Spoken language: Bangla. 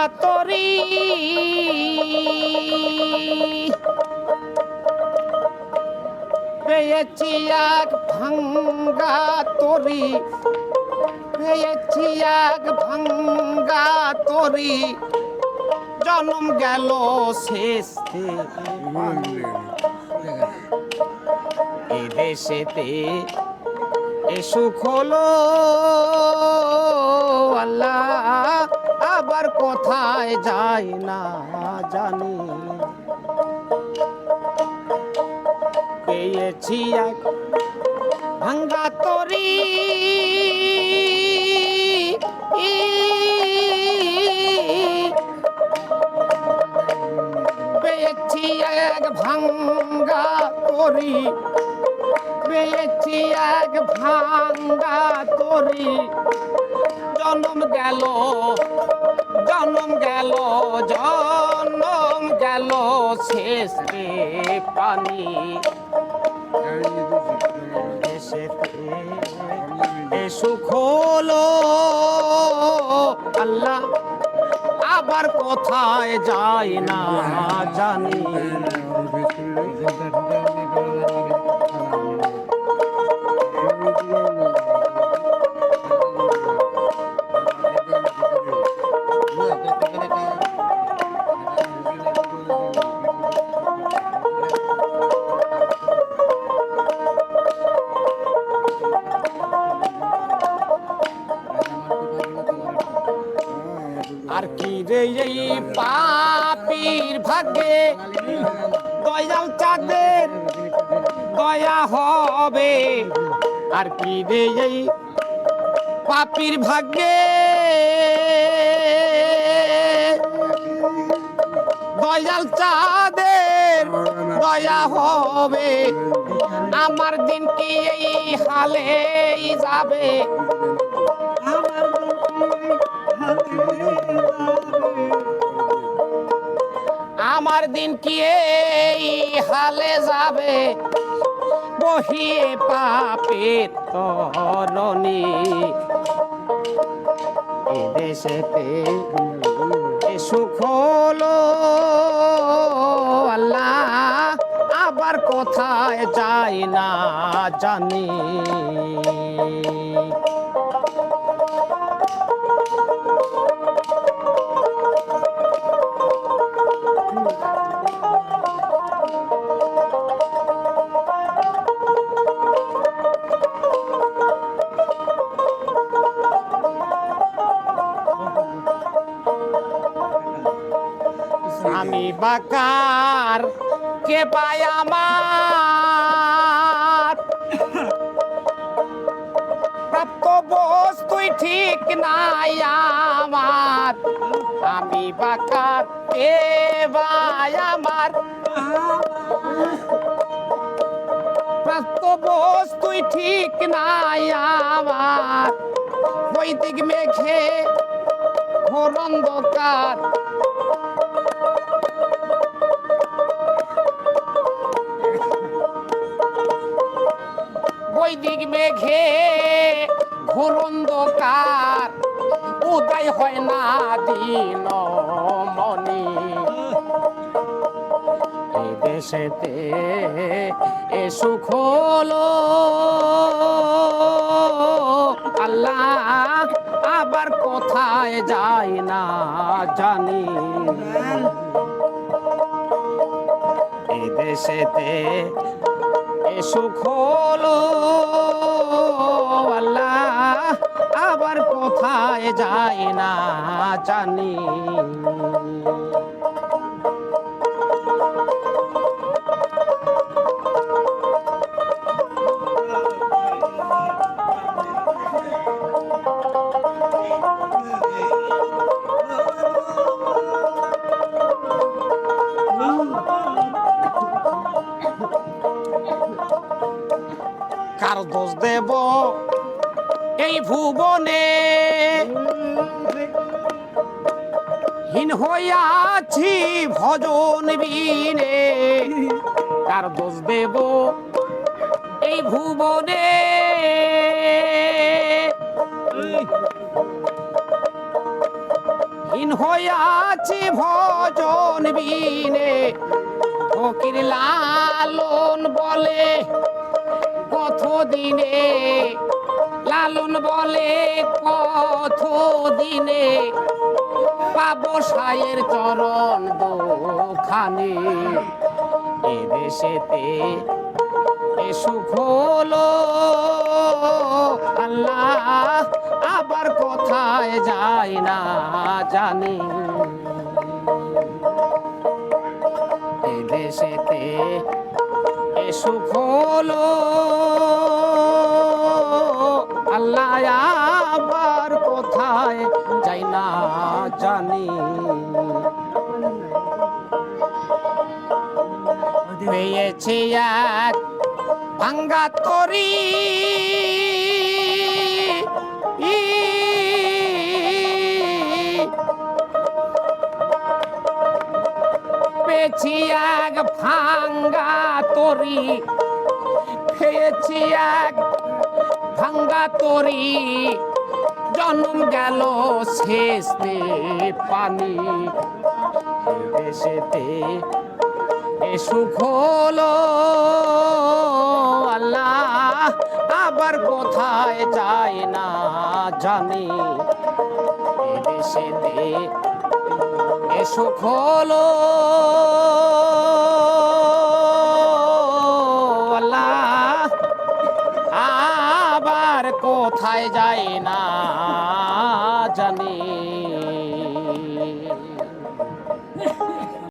ভাঙ্গা তরি পেয়েছি এক ভাঙ্গা তরি। পেয়েছি এক ভাঙ্গা তরি। জন্ম গেল শেষ। এ দেশেতে এ সুখ হলো। আবার কোথায় যায় না জানি। পেয়েছি এক ভাঙ্গা তরি। পেয়েছি এক ভাঙ্গা তরি। পেয়েছি এক ভাঙ্গা তরি। জন্ম গেল জন্ম গেল জন্ম গেল শেষ রে পানি। সুখ হলো আল্লাহ, আবার কোথায় যায় না জানি। এই পাপির ভাগ্যে দয়াল চাঁদের দয়া হবে, আর কি রে পাপির ভাগ্যে দয়াল চাঁদের দয়া হবে, আমার দিন কি এই হালেই যাবে। আমার দিন কি এই হালে যাবে? বহিয়ে পাপে তরণী। এ দেশেতে এ সুখ আল্লাহ, আবার কোথায় যায় না জানি। আমি বাকার কে পায় আমার প্রাপ্ত বস্তুই ঠিক নাই আমার আমি বাকার কে পায় আমার প্রাপ্ত বস্তুই ঠিক নাই আমার বৈদিক মেঘে ঘোর অন্ধকার বৈদিক মেঘে ঘুরন্ধকার। উদয় হয় না দিন মনি। দেশেতে এ সুখ হলো। আল্লাহ আবার কোথায় যায় না জানি। দেশেতে সুখ হলো। আবার কোথায় যায় না জানি। দোষ দেব। এই ভুবনে হীন হইয়াছি ভজন বিনে কার দোষ দেব? এই ভুবনে হীন হইয়াছি ভজন বিনে ফকির লালন বলে কত দিনে লালন বলে কত দিনে পাবো সায়ের চরণ দোখানে। এ দেশেতে এ সুখ হলো আল্লাহ, আবার কোথায় যায় না জানি। এ দেশেতে সুখ হলো। আল্লাহ আবার কোথায় যাই না জানি। পেয়েছি এক ভাঙ্গা তরি ভাঙ্গা তরি। পেয়েছি এক ভাঙ্গা তরি। জন্ম গেল শেষ পানি। দেশেতে সুখ হলো আল্লাহ, আবার কোথায় যায় না জানি। দেশেতে সুখ হলো কোথায় যায় না জানি।